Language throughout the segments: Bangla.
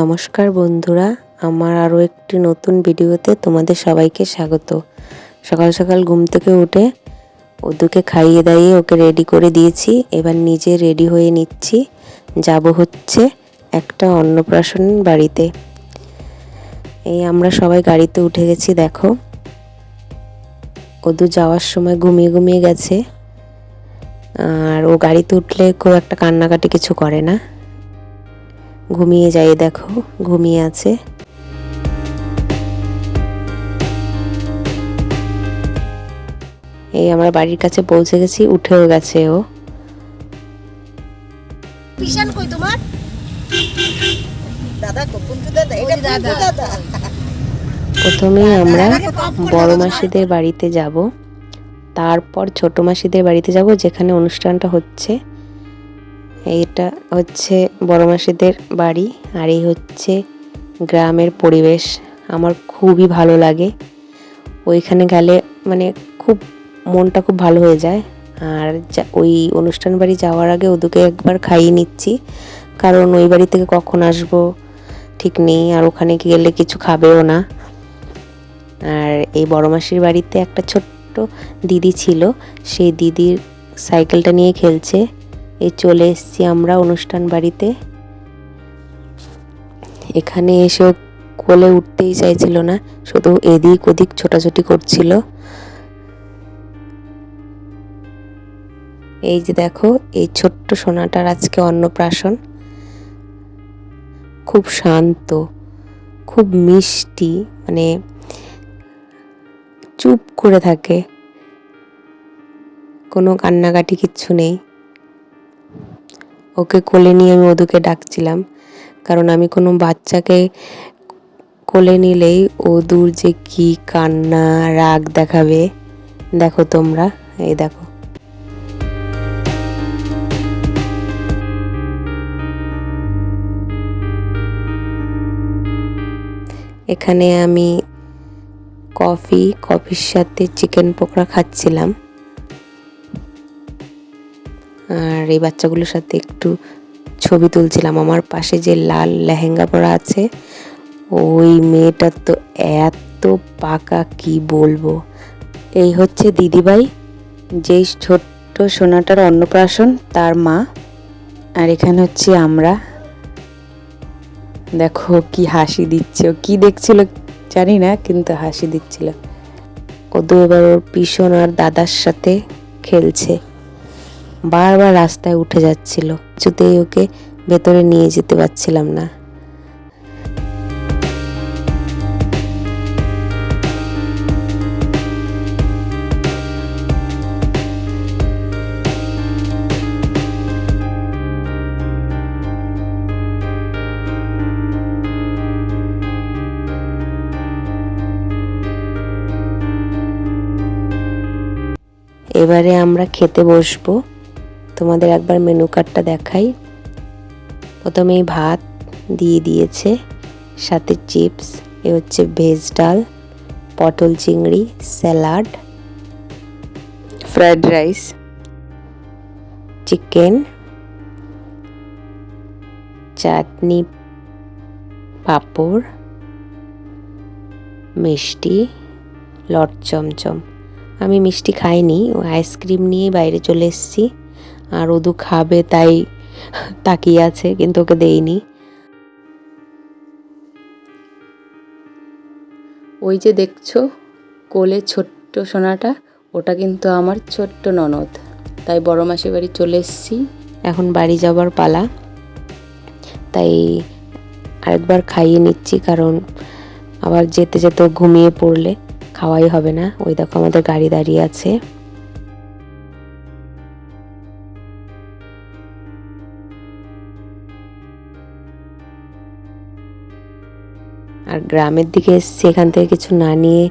নমস্কার বন্ধুরা, আমার আরও একটি নতুন ভিডিওতে তোমাদের সবাইকে স্বাগত। সকাল সকাল ঘুম থেকে উঠে ওদুকে খাইয়ে দাইয়ে ওকে রেডি করে দিয়েছি, এবার নিজে রেডি হয়ে নিচ্ছি। যাব হচ্ছে একটা অন্নপ্রাশন বাড়িতে। এই আমরা সবাই গাড়িতে উঠে গেছি, দেখো। ওদু যাওয়ার সময় ঘুমিয়ে ঘুমিয়ে গেছে। আর ও গাড়িতে উঠলে খুব একটা কান্নাকাটি কিছু করে না। ঘুমিয়ে যায় দেখো ঘুমিয়ে আছে। এই আমরা বাড়ির কাছে পৌঁছে গেছি উঠেও গেছে ও। কই তোমার? দাদা দাদা এটা দাদা। প্রথমেই আমরা বড় মাসিদের বাড়িতে যাব। তারপর ছোট মাসিদের বাড়িতে যাব যেখানে অনুষ্ঠানটা হচ্ছে। এইটা হচ্ছে বড় মাসিদের বাড়ি আর এই হচ্ছে গ্রামের পরিবেশ। আমার খুবই ভালো লাগে। ওইখানে গেলে মানে খুব মনটা খুব ভালো হয়ে যায়। আর ওই অনুষ্ঠান বাড়ি যাওয়ার আগে ওদেরকে একবার খাইয়ে নিচ্ছি। কারণ ওই বাড়ি থেকে কখন আসব ঠিক নেই আর ওখানে গেলে কিছু খাবেও না। আর এই বড় মাসির বাড়িতে একটা ছোট্ট দিদি ছিল। সেই দিদির সাইকেলটা নিয়ে খেলছে। এই চলে এসেছি আমরা অনুষ্ঠান বাড়িতে। এখানে এসেও কোলে উঠতেই চাইছিল না, শুধু এদিক ওদিক ছোটাছুটি করছিল। এই যে দেখো, এই ছোট্ট সোনাটার আজকে অন্নপ্রাশন। খুব শান্ত, খুব মিষ্টি মানে চুপ করে থাকে। কোনো কান্নাকাটি কিচ্ছু নেই। ওকে কোলে নিয়ে আমি ওদুকে ডাকছিলাম। কারণ আমি কোনো বাচ্চাকে কোলে নিলেই ও দূর যে কি কান্না, রাগ দেখাবে, দেখো তোমরা, এই দেখো। এখানে আমি কফি, কফির সাথে চিকেন পকোড়া খাচ্ছিলাম। আর এই বাচ্চাগুলোর সাথে একটু ছবি তুলছিলাম। আমার পাশে যে লাল লেহেঙ্গা পরা আছে, ওই মেয়েটার তো এত পাকা, কি বলব? এই হচ্ছে দিদিভাই, যেই ছোট্ট সোনাটার অন্নপ্রাশন, তার মা। আর এখানে হচ্ছে আমরা। দেখো, কি হাসি দিচ্ছে। কি দেখছিল জানি না, কিন্তু হাসি দিচ্ছিল। ও দু এবার ওর পিছন আর দাদার সাথে খেলছে। বারবার রাস্তায় উঠে যাচ্ছিল। কিছুতেই ওকে ভেতরে নিয়ে যেতে পারছিলাম না। এবারে আমরা খেতে বসবো। তোমাদের একবার মেনু কার্ডটা দেখাই। প্রথমেই ভাত দিয়ে দিয়েছে, সাথে চিপস এ হচ্ছে ভেজ ডাল, পটল চিংড়ি salad fried rice chicken chutney পাঁপড়, মিষ্টি, লট চমচম। আমি মিষ্টি খাইনি, ও আইসক্রিম নিয়ে বাইরে চলে এসেছি। আর ওদু খাবে তাই তাকিয়ে আছে কিন্তু ওকে দেইনি। ওই যে দেখছ কোলে ছোট্ট সোনাটা ওটা কিন্তু আমার ছোট্ট ননদ। তাই বড় মাসি বাড়ি চলে এসেছি। এখন বাড়ি যাবার পালা। তাই আরেকবার খাইয়ে নিচ্ছি কারণ আবার যেতে যেতে ঘুমিয়ে পড়লে খাওয়াই হবে না। ওই দেখো আমাদের গাড়ি দাঁড়িয়ে আছে। আর গ্রামের দিকে এসছি, এখান থেকে কিছু না নিয়ে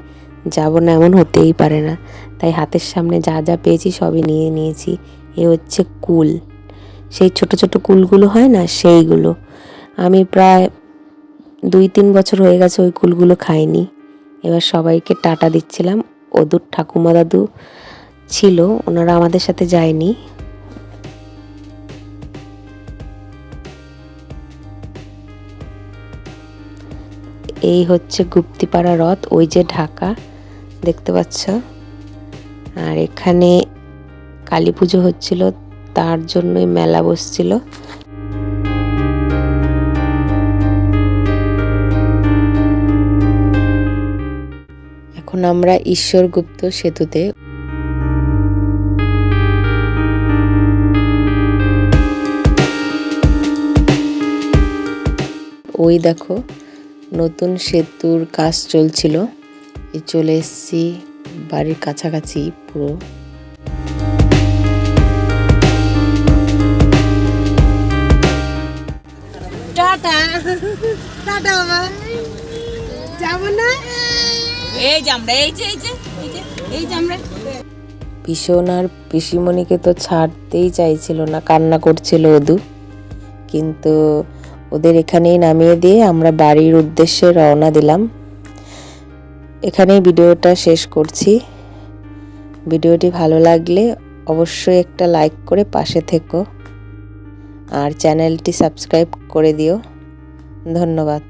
যাব না, এমন হতেই পারে না। তাই হাতের সামনে যা যা পেয়েছি সবই নিয়ে নিয়েছি। এ হচ্ছে কুল। সেই ছোট ছোট কুলগুলো হয় না, সেইগুলো। আমি প্রায় দুই তিন বছর হয়ে গেছে ওই কুলগুলো খাইনি। এবার সবাইকে টাটা দিচ্ছিলাম। ওদুর ঠাকুমা দাদু ছিল, ওনারা আমাদের সাথে যায়নি। এই হচ্ছে গুপ্তিপাড়া রথ, ওই যে ঢাকা, দেখতে পাচ্ছ? আর এখানে কালী পুজো হচ্ছিল, তার জন্যই মেলা বসছিল। এখন আমরা ঈশ্বরগুপ্ত সেতুতে। ওই দেখো নতুন সেতুর কাজ চলছিল। এই চলে এসেছি বাড়ির কাছাকাছি পুরো। টাটা। টাটা বাবা। যাব না? এই যে আমরা এই যে এই যে এই যে এই যে আমরা। ভীষণ আর পিসিমণিকে তো ছাড়তেই চাইছিল না কান্না করছিল ওদু কিন্তু ওদের এখানেই নামিয়ে দিয়ে আমরা বাড়ির উদ্দেশ্যে রওনা দিলাম। এখানেই ভিডিওটা শেষ করছি। ভিডিওটি ভালো লাগলে অবশ্যই একটা লাইক করে পাশে থেকো। আর চ্যানেলটি সাবস্ক্রাইব করে দিও। ধন্যবাদ।